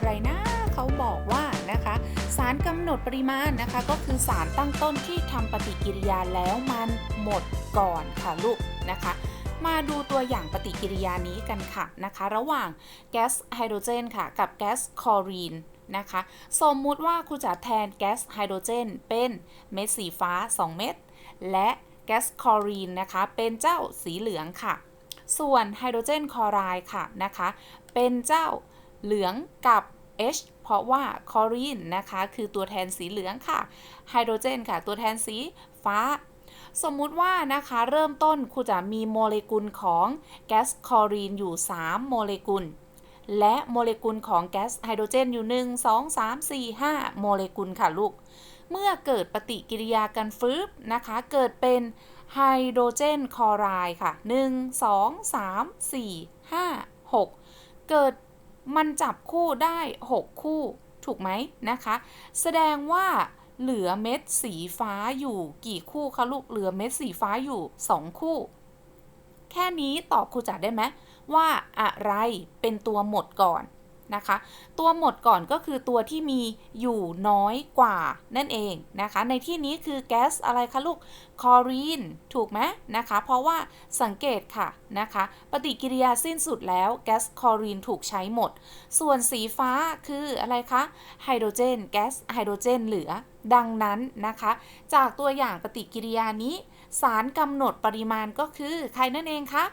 ะไรนะเขาบอกว่านะคะสารกำหนดปริมาณนะคะก็คือสารตั้งต้นที่ทำปฏิกิริยาแล้วมันหมดก่อนค่ะลูกนะคะมาดูตัวอย่างปฏิกิริยานี้กันค่ะนะคะ ระหว่างแก๊สไฮโดรเจนค่ะ กับแก๊สคลอรีนนะคะ สมมุติว่าครูจะแทนแก๊สไฮโดรเจนเป็นเม็ดสีฟ้า 2 เม็ดและแก๊สคลอรีนนะคะเป็นเจ้าสีเหลืองค่ะ ส่วนไฮโดรเจนคลอไรด์ค่ะนะคะ เป็นเจ้า เหลืองกับ H เพราะว่าคอรีนนะคะคือตัวแทนสีเหลืองค่ะ ไฮโดรเจนค่ะ ตัวแทนสีฟ้า สมมุติว่านะคะเริ่มต้นครูจะมีโมเลกุลของแก๊สคอรีนอยู่ 3 โมเลกุล และโมเลกุลของแก๊สไฮโดรเจนอยู่ 1 2 3 4 5 โมเลกุลค่ะลูก เมื่อเกิดปฏิกิริยากันฟึบนะคะ เกิดเป็นไฮโดรเจนคลอไรด์ค่ะ 1 2 3 4 5 6 เกิด มันจับคู่ได้ 6 คู่ถูกไหมนะคะ แสดงว่าเหลือเม็ดสีฟ้าอยู่กี่คู่คะลูกเหลือเม็ดสีฟ้าอยู่ 2 คู่ แค่นี้ตอบครูจ๋าได้ไหมว่าอะไรเป็นตัวหมดก่อน นะคะ ตัวหมดก่อนก็คือตัวที่มีอยู่น้อยกว่านั่นเองนะคะ ในที่นี้คือแก๊สอะไรคะลูกคลอรีนถูกไหมนะคะ เพราะว่าสังเกตค่ะนะคะ ปฏิกิริยาสิ้นสุดแล้วแก๊สคลอรีนถูกใช้หมด ส่วนสีฟ้าคืออะไรคะไฮโดรเจนแก๊สไฮโดรเจนเหลือดังนั้นนะคะ จากตัวอย่างปฏิกิริยานี้ สารกำหนดปริมาณก็คือใครนั่นเองคะ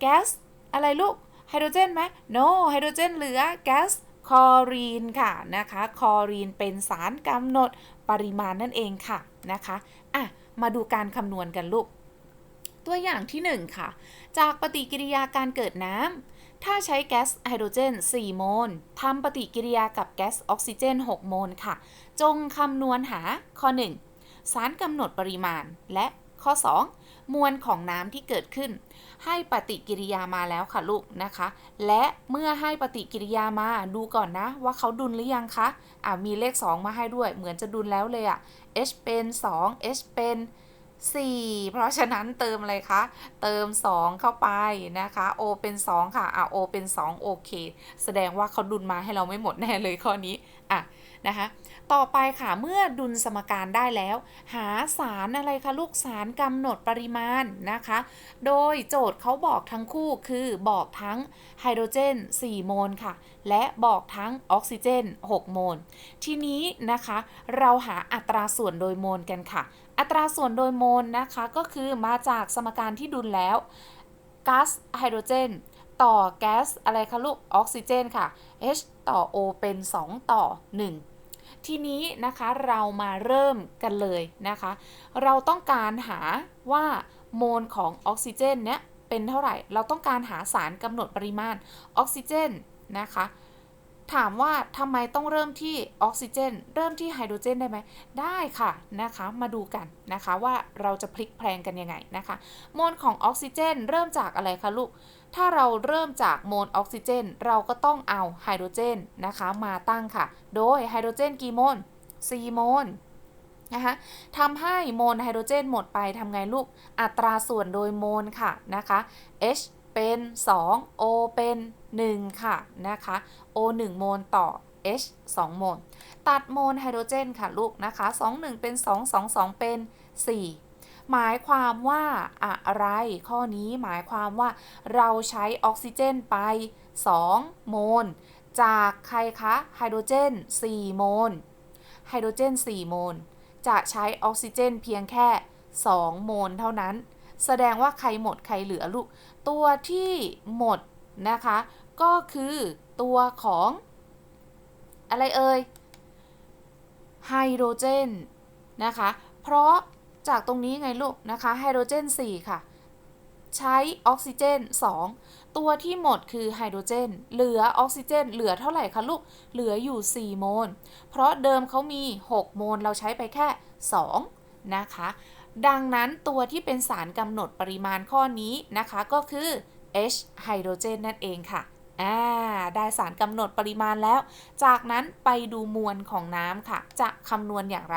แก๊สอะไรลูก ไฮโดรเจนไหม no ไฮโดรเจนเหลือแก๊สคลอรีนค่ะนะคะคลอรีนเป็นสารกำหนดปริมาณนั่นเองค่ะนะคะอะมาดูการคำนวณกันลูก ตัวอย่างที่ 1 ค่ะ จากปฏิกิริยาการเกิดน้ำ ถ้าใช้แก๊สไฮโดรเจน 4 โมลทำปฏิกิริยากับแก๊สออกซิเจน 6 โมลค่ะ จงคำนวณหาข้อ 1 สารกำหนดปริมาณและ ข้อ 2 มวลของน้ำที่เกิดขึ้น ให้ปฏิกิริยามาแล้วค่ะลูกนะคะ และเมื่อให้ปฏิกิริยามาดูก่อนนะ ว่าเขาดุลหรือยังคะอ่ามีเลข 2 มาให้ด้วย เหมือนจะดุลแล้วเลยอะ H เป็น 2 H เป็น4 เพราะฉะนั้นเติมอะไรคะ เติม 2 เข้าไปนะคะ O เป็น 2 ค่ะอะ O เป็น 2 โอเค แสดงว่าเขาดุลมาให้เราไม่หมดแน่เลยข้อนี้ อะนะคะต่อไปค่ะเมื่อดุลสมการได้แล้ว หาสารอะไรคะลูกสารกำหนดปริมาณนะคะ โดยโจทย์เขาบอกทั้งคู่คือบอกทั้งไฮโดรเจน 4 โมลค่ะ และบอกทั้งออกซิเจน 6 โมล ทีนี้นะคะเราหาอัตราส่วนโดยโมลกันค่ะ อัตราส่วนโดยโมลนะคะก็คือมาจากสมการที่ดุลแล้วก๊าซไฮโดรเจน ต่อแก๊สอะไรคะลูกออกซิเจนค่ะ H ต่อ O เป็น 2 ต่อ 1 ทีนี้นะคะเรามาเริ่มกันเลยนะคะ เราต้องการหาว่าโมลของออกซิเจนเนี้ยเป็นเท่าไหร่ เราต้องการหาสารกำหนดปริมาณออกซิเจนนะคะ ถามว่าทำไมต้องเริ่มที่ออกซิเจน เริ่มที่ไฮโดรเจนได้ไหม ได้ค่ะนะคะ มาดูกันนะคะว่าเราจะพลิกแพลงกันยังไงนะคะ โมลของออกซิเจน เริ่มจากอะไรคะลูก ถ้าเราเริ่มจากโมลออกซิเจน เราก็ต้องเอาไฮโดรเจนนะคะมาตั้งค่ะ โดยไฮโดรเจนกี่โมล 4 โมลนะคะทำให้โมลไฮโดรเจนหมดไปทำไงลูก อัตราส่วนโดยโมลค่ะนะคะ H เป็น2 O เป็น 1 ค่ะนะคะ O 1 โมลต่อ H 2 โมล ตัดโมลไฮโดรเจนค่ะลูกนะคะ 2 1 เป็น 2 2 2 เป็น 4 หมายความว่าอะไร ข้อนี้หมายความว่าเราใช้ออกซิเจนไป 2 โมล จากใครคะไฮโดรเจน 4 โมล ไฮโดรเจน 4 โมล จะใช้ออกซิเจนเพียงแค่ 2 โมลเท่านั้น แสดงว่าใครหมดใครเหลือลูก ตัวที่หมดนะคะ ก็คือตัวของ อะไรเอ่ยไฮโดรเจนนะคะ เพราะจากตรงนี้ไงลูกนะคะไฮโดรเจน 4 ค่ะ ใช้ออกซิเจน 2 ตัวที่หมดคือไฮโดรเจน เหลือออกซิเจน เหลือเท่าไหร่คะลูก เหลืออยู่ 4 โมล เพราะเดิมเขามี 6 โมล เราใช้ไปแค่ 2 นะคะ ดังนั้นตัวที่เป็นสารกำหนดปริมาณข้อนี้นะคะก็คือ H ไฮโดรเจนนั่นเองค่ะอ่าได้สารกำหนดปริมาณแล้ว จากนั้นไปดูมวลของน้ำค่ะ จะคำนวณอย่างไร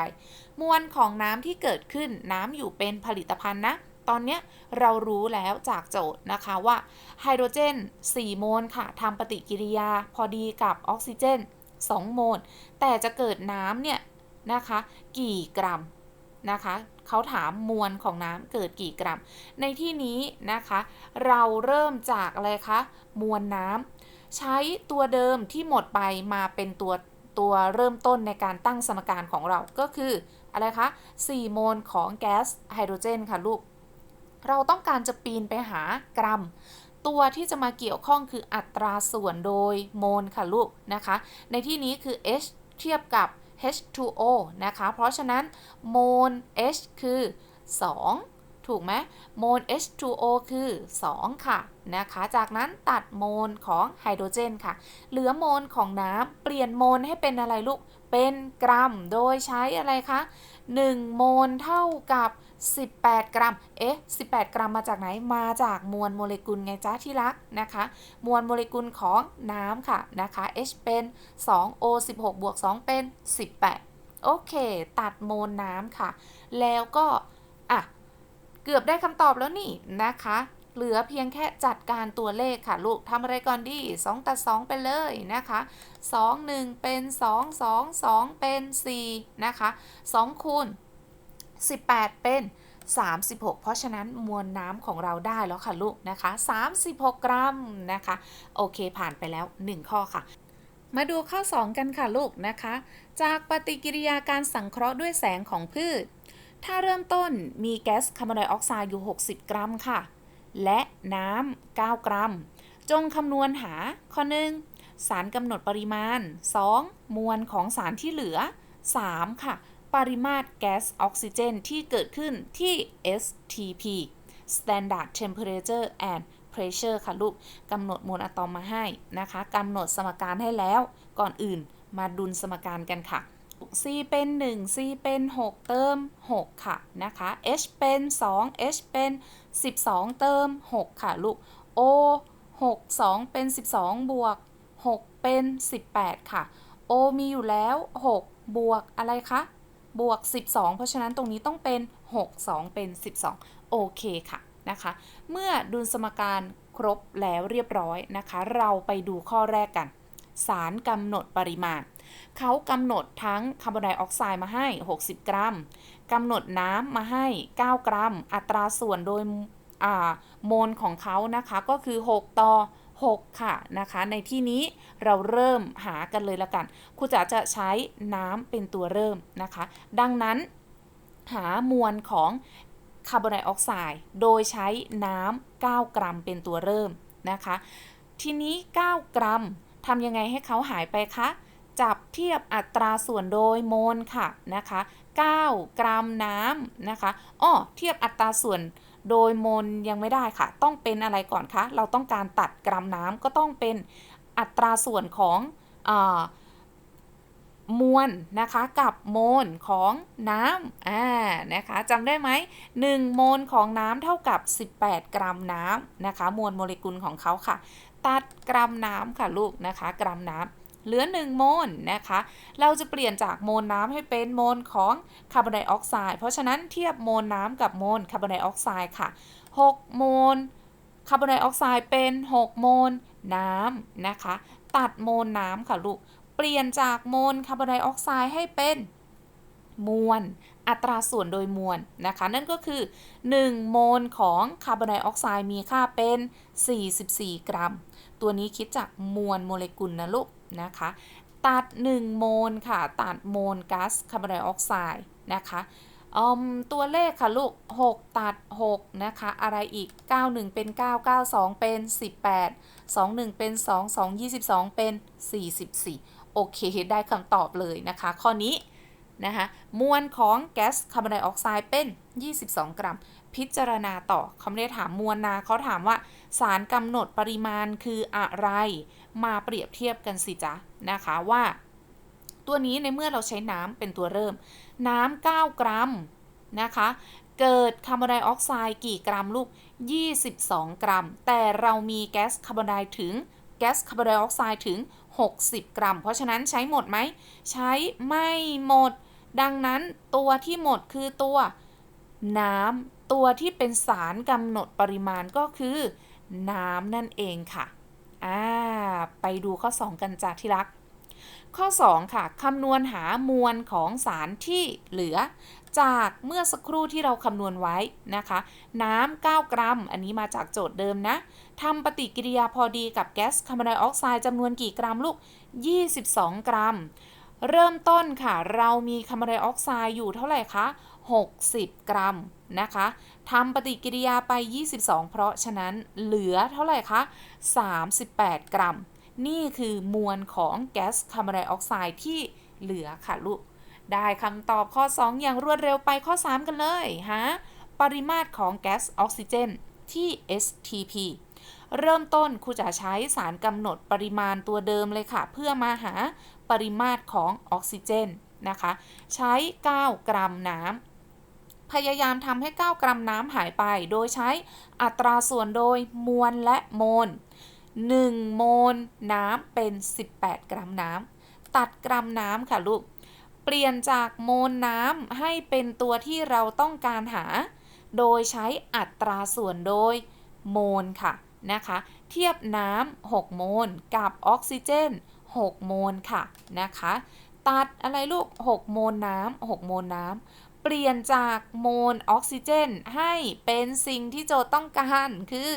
มวลของน้ำที่เกิดขึ้นน้ำอยู่เป็นผลิตภัณฑ์นะตอนนี้เรารู้แล้วจากโจทย์นะคะว่าไฮโดรเจน 4 โมลค่ะทำปฏิกิริยาพอดีกับออกซิเจน 2 โมล แต่จะเกิดน้ำเนี่ยนะคะ กี่กรัม นะคะเขาถามมวลของน้ำเกิดกี่กรัม ในที่นี้นะคะ เราเริ่มจากอะไรคะมวลน้ำใช้ตัวเดิมที่หมดไปมาเป็นตัวตัวเริ่มต้นในการตั้งสมการของเราก็คืออะไรคะ4โมลของแก๊สไฮโดรเจนค่ะลูก เราต้องการจะปีนไปหากรัม ตัวที่จะมาเกี่ยวข้องคืออัตราส่วนโดยโมลค่ะลูกนะคะ ในที่นี้คือ H เทียบกับ H2O นะคะ เพราะฉะนั้นโมล H คือ 2 ถูกไหมโมล H2O คือ 2 ค่ะนะคะ จากนั้นตัดโมลของไฮโดรเจนค่ะ เหลือโมลของน้ำเปลี่ยนโมลให้เป็นอะไรลูก เป็นกรัม โดยใช้อะไรคะ 1 โมลเท่ากับ 18 กรัม เอ๊ะ 18 กรัมมาจากไหน มาจากมวลโมเลกุลไงจ้าที่รักนะคะ มวลโมเลกุลของน้ำค่ะนะคะ H เป็น 2 O 16 บวก 2 เป็น 18 โอเค ตัดโมลน้ำค่ะ แล้วก็ อะ เกือบได้คำตอบแล้วนี่นะคะ เหลือเพียงแค่จัดการตัวเลขค่ะ ลูกทำอะไรก่อนดี 2 ตัด 2 ไปเลยนะคะ 2 1 เป็น 2 2 2 เป็น 4 นะคะ 2 คูณ 18 เป็น 36 เพราะฉะนั้นมวลน้ำของเราได้แล้วค่ะลูกนะคะ 36 กรัมนะคะ โอเคผ่านไปแล้ว 1 ข้อค่ะ มาดูข้อ 2 กันค่ะลูกนะคะ จากปฏิกิริยาการสังเคราะห์ด้วยแสงของพืช ถ้าเริ่มต้นมีแก๊สคาร์บอนไดออกไซด์อยู่ 60 กรัมค่ะ และน้ำ 9 กรัม จงคำนวณหาข้อ 1 สารกำหนดปริมาณ 2. มวลของสารที่เหลือ 3. ค่ะ ปริมาตรแก๊สออกซิเจนที่เกิดขึ้นที่ STP Standard Temperature and Pressure ค่ะลูกกำหนดมวลอะตอมมาให้นะคะกำหนดสมการให้แล้วก่อนอื่นมาดุลสมการกันค่ะ C เป็น 1 C เป็น 6 เติม 6 ค่ะนะคะ H เป็น 2 H เป็น 12 เติม 6 ค่ะลูก O 6 2 เป็น 12 บวก 6 เป็น 18 ค่ะ O มีอยู่แล้ว 6 บวกอะไรคะ บวก 12 เพราะฉะนั้นตรงนี้ต้องเป็น 6 2 เป็น 12 โอเคค่ะนะคะ เมื่อดุลสมการครบแล้วเรียบร้อยนะคะ เราไปดูข้อแรกกัน สารกำหนดปริมาณ เขากำหนดทั้งคาร์บอนไดออกไซด์มาให้ 60 กรัมกำหนดน้ำมาให้ 9 กรัม อัตราส่วนโดยโมลของเขานะคะก็คือ 6 ต่อ 6 ค่ะนะคะในที่นี้เราเริ่มหากันเลยละกันครูจ๋าจะใช้น้ำเป็นตัวเริ่มนะคะ ดังนั้นหามวลของคาร์บอนไดออกไซด์โดยใช้น้ำ9 กรัมเป็นตัวเริ่มนะคะ ทีนี้ 9 กรัมทำยังไงให้เขาหายไปคะ จับเทียบอัตราส่วนโดยโมลค่ะนะคะ 9 กรัมน้ำนะคะอ้อเทียบอัตราส่วน โดยโมลยังไม่ได้ค่ะ ต้องเป็นอะไรก่อนคะ เราต้องการตัดกรัมน้ำก็ต้องเป็นอัตราส่วนของอมวลนะคะกับโมลของน้ำอ่านะคะจำได้ไหม1โมลของน้ำเท่ากับ 18 กรัมน้ำนะคะมวลโมเลกุลของเขาค่ะ ตัดกรัมน้ำค่ะลูกนะคะ กรัมน้ำ เหลือ 1 โมลนะคะ เราจะเปลี่ยนจากโมลน้ำให้เป็นโมลของคาร์บอนไดออกไซด์ เพราะฉะนั้นเทียบโมลน้ำกับโมลคาร์บอนไดออกไซด์ค่ะ 6 โมลคาร์บอนไดออกไซด์เป็น 6 โมลน้ำนะคะ ตัดโมลน้ำค่ะลูก เปลี่ยนจากโมลคาร์บอนไดออกไซด์ให้เป็นมวลอัตราส่วนโดยมวลนะคะ นั่นก็คือ 1 โมลของคาร์บอนไดออกไซด์มีค่าเป็น 44 กรัม ตัวนี้คิดจากมวลโมเลกุลนะลูก นะคะ ตัด 1 โมลค่ะ ตัดโมลก๊าซคาร์บอนไดออกไซด์นะคะตัวเลขค่ะลูก 6 ตัด 6 นะคะ อะไรอีก 91 เป็น 9 92 เป็น 18 21 เป็น 2 2 22 เป็น 44 โอเค ได้คำตอบเลยนะคะ ข้อนี้นะคะมวลของแก๊สคาร์บอนไดออกไซด์เป็น 22 กรัม พิจารณาต่อเขาไม่ได้ถามมวลนาเขาถามว่าสารกำหนดปริมาณคืออะไร มาเปรียบเทียบกันสิจ๊ะนะคะว่าตัวนี้ในเมื่อเราใช้น้ำเป็นตัวเริ่ม น้ำ 9 กรัมนะคะ เกิดคาร์บอนไดออกไซด์กี่กรัมลูก 22 กรัม แต่เรามีแก๊สคาร์บอนไดถึงแก๊สคาร์บอนไดออกไซด์ถึง 60 กรัม เพราะฉะนั้นใช้หมดไหม ใช้ไม่หมด ดังนั้นตัวที่หมดคือตัวน้ำ ตัวที่เป็นสารกำหนดปริมาณก็คือ น้ำนั่นเองค่ะ อ่าไปดูข้อ 2 กันจากที่รัก ข้อ 2 ค่ะคำนวณหามวลของสารที่เหลือ จากเมื่อสักครู่ที่เราคำนวณไว้นะคะ น้ำ9กรัม อันนี้มาจากโจทย์เดิมนะทำปฏิกิริยาพอดีกับแก๊สคาร์บอนไดออกไซด์จำนวนกี่กรัมลูก 22 กรัม เริ่มต้นค่ะ เรามีคาร์บอนไดออกไซด์อยู่เท่าไหร่คะ 60 กรัมนะคะทำปฏิกิริยาไป 22 เพราะฉะนั้นเหลือเท่าไหร่คะ 38 กรัม นี่คือมวลของแก๊สคาร์บอนไดออกไซด์ที่เหลือค่ะลูก ได้คำตอบข้อ 2 อย่างรวดเร็วไปข้อ 3 กันเลยฮะปริมาตรของแก๊สออกซิเจนที่ STP เริ่มต้นครูจะใช้สารกำหนดปริมาณตัวเดิมเลยค่ะ เพื่อมาหาปริมาตรของออกซิเจนนะคะ ใช้ 9 กรัมน้ำ พยายามทำให้ 9 กรัมน้ำหายไป โดยใช้อัตราส่วนโดยมวลและโมล 1 โมลน้ำเป็น 18 กรัมน้ำตัดกรัมน้ำค่ะลูก เปลี่ยนจากโมลน้ำให้เป็นตัวที่เราต้องการหา โดยใช้อัตราส่วนโดยโมลค่ะนะคะเทียบน้ำ6โมลกับออกซิเจน 6 โมลค่ะนะคะ ตัดอะไรลูก 6 โมลน้ำ6โมลน้ำ เปลี่ยนจากโมลออกซิเจน ให้เป็นสิ่งที่โจทย์ต้องการ คือ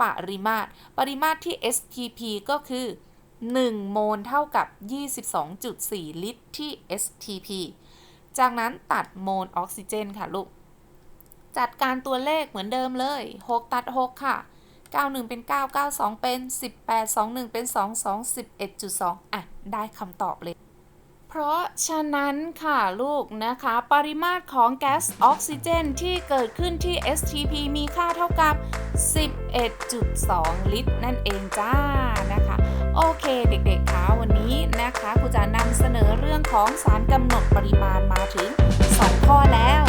ปริมาตร ปริมาตรที่ STP ก็คือ 1 โมลเท่ากับ 22.4 ลิตรที่ STP จากนั้นตัดโมลออกซิเจนค่ะลูก จัดการตัวเลขเหมือนเดิมเลย 6 ตัด 6 ค่ะ 91 เป็น 9 92 เป็น 18 21 เป็น 2 2 11.2 อะ ได้คำตอบเลย เพราะฉะนั้นค่ะลูกนะคะ ปริมาตรของแก๊สออกซิเจนที่เกิดขึ้นที่ STP มีค่าเท่ากับ 11.2 ลิตร นั่นเองจ้านะคะ โอเคเด็กๆคะวันนี้นะคะครูจะนำเสนอเรื่องของสารกำหนดปริมาณมาถึง 2 ข้อแล้ว